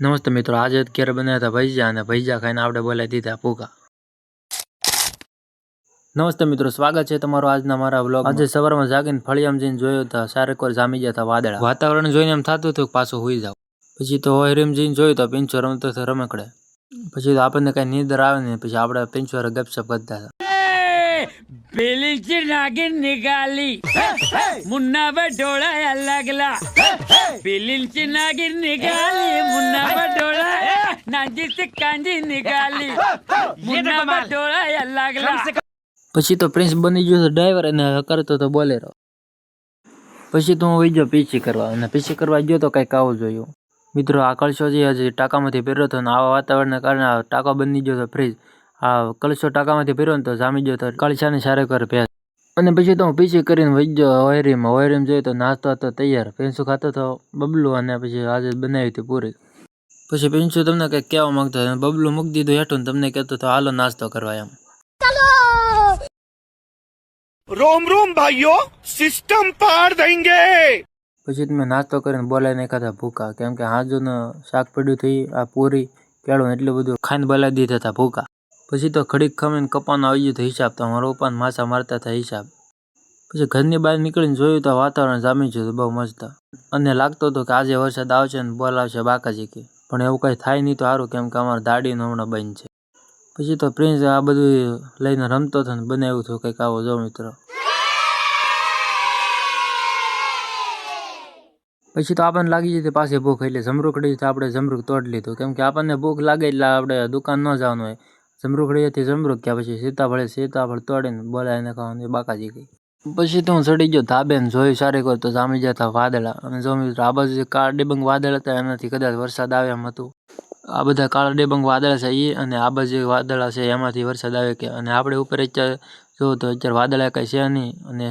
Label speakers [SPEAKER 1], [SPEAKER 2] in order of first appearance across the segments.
[SPEAKER 1] નમસ્તે મિત્રો, આજે ઘેર બનાવ્યા હતા ભૈજા અને ભૈજા ખાઈને આપણે બોલાવી દીધા ભૂકા. નમસ્તે મિત્રો, સ્વાગત છે તમારું આજના મારા બ્લોગ આજે સવારમાં જાગીને ફળિયામ જઈને જોયું હતા સારેક વાર જામી ગયા હતા વાદળા. વાતાવરણ જોઈને એમ થતું હતું પાછું હોઈ જાવ. પછી તો હોયરીમ જઈને જોયું તો પિંચો રમતો રમકડે. પછી તો આપણને કઈ નીંદર આવે ને પછી આપણે પિંચો ગપસપ કરતા હતા.
[SPEAKER 2] పిలిచి నాగిన్ని గాలి మున్నాబ డోళ ఎల్లగలా పిలిచి నాగిన్ని గాలి మున్నాబ డోళ నాంజిసి కాంజిన్ని గాలి మున్నాబ డోళ ఎల్లగలా
[SPEAKER 1] પછી તો પ્રિન્સ બની ગયો ડ્રાઈવર અને કરતો તો બોલેરો પછી તો હું વહી ગયો પીછી કરવા અને પીછી કરવા ગયો તો કંઈક આવું જોયું. મિત્રો આકર્ષો કળશો જે હજી ટાંકામાંથી પહેર્યો હતો અને આવા વાતાવરણને કારણે ટાંકો બની ગયો હતો ફ્રીજ. આ કલશો ટાંકામાંથી પીરો ને તો જામી ગયો તો કલશાની સારે કરે ભેંસ. અને પછી તો હું પીસી કરીને વહી ગયો ઓયરીમાં. ઓયરીમાં જોઈએ તો નાસ્તો હતો તૈયાર. ભેંસું ખાતો હતો બબલું અને પછી આજે બનાવી હતી પૂરી. પછી પેન્સુ તમને કંઈક કહેવા માંગતો હતો બબલું મૂકી દીધું હેઠું તમને કહેતો હતો હાલો નાસ્તો કરવા એમ.
[SPEAKER 3] રોમ રોમ ભાઈઓ સિસ્ટમ પાર દેંગે
[SPEAKER 1] પછી તમે નાસ્તો કરીને બોલાવીને ખાતા ભૂકા. કેમ કે હાજુનું શાક પડ્યું થઈ આ પૂરી કેળું એટલું બધું ખાઈને બોલાવી દીધા હતા ભૂકા. પછી તો ઘડીક ખમીને કપાનો આવી ગયો તો હિસાબ તમારો અમારા માછા મારતા હતા હિસાબ. પછી ઘરની બહાર નીકળીને જોયું તો વાતાવરણ જામી ગયું હતું બહુ મસ્ત. અને લાગતો હતો કે આજે વરસાદ આવશે ને બોલાવશે બાકાજી કે. પણ એવું કંઈ થાય નહીં તો સારું કેમ કે અમારા દાડીનું હમણાં બંધ છે. પછી તો પ્રિન્સ આ બધું લઈને રમતો હતો ને બનાવ્યું હતું કંઈક આવો જો મિત્રો. પછી તો આપણને લાગી જતી પાસે ભૂખ એટલે જમરૂખડી તો આપણે જમરૂખ તોડી લીધું. કેમ કે આપણને ભૂખ લાગે એટલે આપણે દુકાન ન જવાનું હોય. જમરૂખડીથી જમરૂખ ગયા પછી સીતાફળે સીતાફળ તોડીને બોલાવીને ખાવાનું બાકાજી ગઈ. પછી તો હું ચડી ગયો ધાબે ને જોયું સારી કોઈ તો જામી જતા વાદળા. અને જો આ બાજુ કાળા ડિબંગ વાદળ હતા એનાથી કદાચ વરસાદ આવે એમ હતું. આ બધા કાળા ડિબંગ વાદળા છે એ અને આ બાજુ વાદળા છે એમાંથી વરસાદ આવે કે અને આપણે ઉપર અત્યારે જો તો અત્યારે વાદળા કંઈ છે નહીં. અને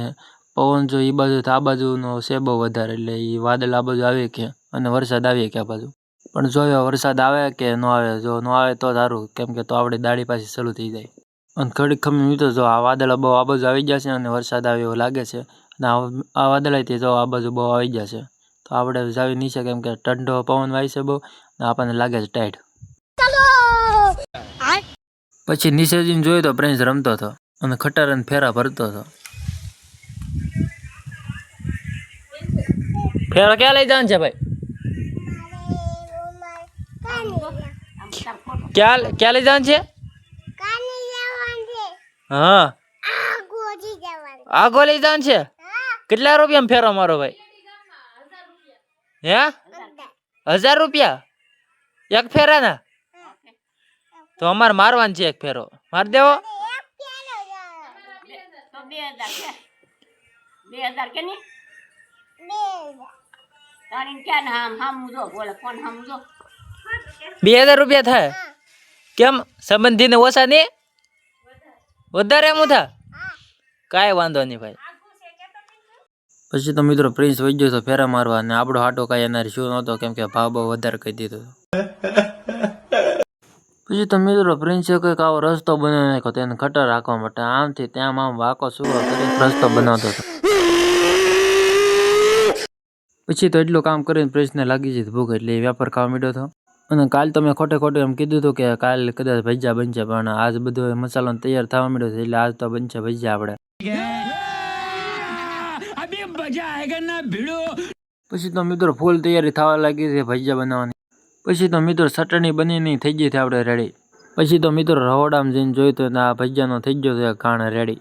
[SPEAKER 1] પવન જો એ બાજુ તો આ બાજુનો છે બહુ વધારે એટલે એ વાદળ આ બાજુ આવે કે અને વરસાદ આવે કે આ બાજુ. પણ જોયો વરસાદ આવે કે ન આવે, જો ન આવે તો સારું. કેમ કે તો આપણે દાડી પાછી શરૂ થઈ જાય. અને ઘડીક ખમી મિત્રો જો આ વાદળા બહુ આ બાજુ આવી જશે અને વરસાદ આવે એવું લાગે છે. અને આ વાદળાથી જો આ બાજુ બહુ આવી જશે. તો આપણે જાવી નહીં છે કે ઠંડો પવન વાય છે બહુ અને આપણને લાગે છે ટાઈટ પછી નીચે જોયું તો પ્રિન્સ રમતો હતો અને ખટારાને ફેરા ભરતો હતો. ફેરા ક્યાં લઈ જવાનું છે ભાઈ? ક્યાં ક્યાં લઈ જવાનું છે? હા. આગો લઈ જવાનું છે? કેટલા રૂપિયા ફેરો મારો ભાઈ? હે? હજાર રૂપિયા? એક ફેરા ના તો અમારે મારવાનું છે એક ફેરો. માર દેવો.
[SPEAKER 4] બે હજાર. કે નહીં? તારીને ક્યાં હામ હામ જો, બોલે કોણ હામ જો.
[SPEAKER 1] બે હજાર રૂપિયા થાય? કેમ? સંબંધીને ઓછા નહીં? વધારે એમ થા કાંઈ વાંધો નહીં ભાઈ. પછી તો મિત્રો પ્રિન્સ વહી ગયો ફેરા મારવા અને આપણો હાટો કાંઈ એના શું નહોતો, કેમ કે ભાવ બહુ વધારે કહી દીધો. પછી તો મિત્રો પ્રિન્સે કંઈક આવો રસ્તો બનાવી નાખ્યો તેને ખટર રાખવા માટે. આમથી ત્યાં આમ વાકો સુરો કરી રસ્તો બનાવતો હતો. પછી તો એટલું કામ કરીને પ્રિન્સને લાગી જતી ભૂખ એટલે વેપાર ખાવા માંડ્યો હતો. અને કાલ તમે ખોટે ખોટું એમ કીધું હતું કે કાલ કદાચ ભજીયા બનશે, પણ આજ બધું મસાલો તૈયાર થવા મળ્યો છે, એટલે આજ તો બનશે ભજીયા આપણે પછી તો મિત્રો ફૂલ તૈયારી થવા લાગી છે ભજીયા બનાવવાની. પછી તો મિત્રો ચટણી નહીં થઈ ગઈ છે આપણે રેડી પછી તો મિત્રો રહોડામાં જઈને જોયું તો આ ભજીયાનો થઈ ગયો છે ખાણ રેડી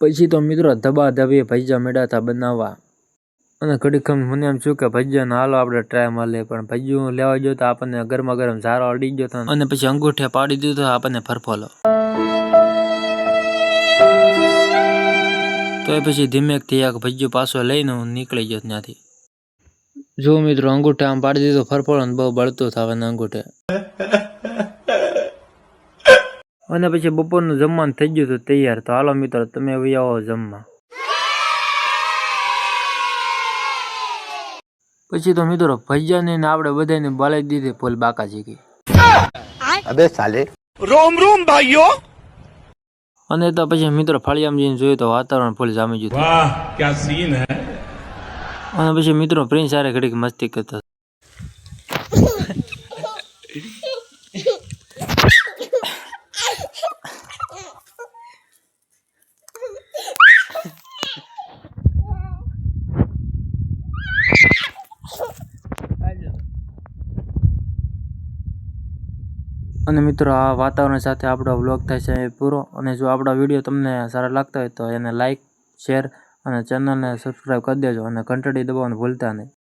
[SPEAKER 1] પછી તો મિત્રો ધબા ધબે ભજીયા મેળાતા બનાવવા. અને ઘડી ખમ મને એમ શું કે ભજીયાનો હાલો આપણે ટ્રાય મળે પણ ભજીયું લેવા ગયો તો આપણને ગરમા ગરમ સારો અડી ગયો હતો અને પછી અંગૂઠે પાડી દીધો આપણને ફરફોલો તો એ પછી ધીમેકથી એક ભજીયું પાછો લઈને હું નીકળી ગયો ત્યાંથી. જો મિત્રો અંગૂઠે આમ પાડી દીધો ફરફોળો ને બહુ બળતું થવાના અંગૂઠે. અને પછી બપોરનું જમવાનું થઈ ગયું હતું તૈયાર. તો હાલો મિત્રો, તમે આવો જમવા. પછી તો મિત્રો ભૈયાને ને આપણે બધાને બોલાવી દીધી પોલ બાકા કે
[SPEAKER 3] અબે સાલે. રોમ રોમ ભાઈઓ.
[SPEAKER 1] અને તો પછી મિત્રો ફળિયામાં ને જોયું તો વાતાવરણ ફૂલ જામી ગયું
[SPEAKER 5] વાહ ક્યા સીન હે?
[SPEAKER 1] અને પછી મિત્રો પ્રિન્સ આરે ઘડીક મસ્તી કરતા અને મિત્રો, આ વાતાવરણ સાથે આપણો વ્લોગ થાય છે પૂરો. અને જો આપણા વીડિયો તમને સારા લાગતા હોય તો એને લાઇક શેર અને ચેનલને સબસ્ક્રાઈબ કરી દેજો અને ઘંટડી દબાવવાનું ભૂલતા નહીં.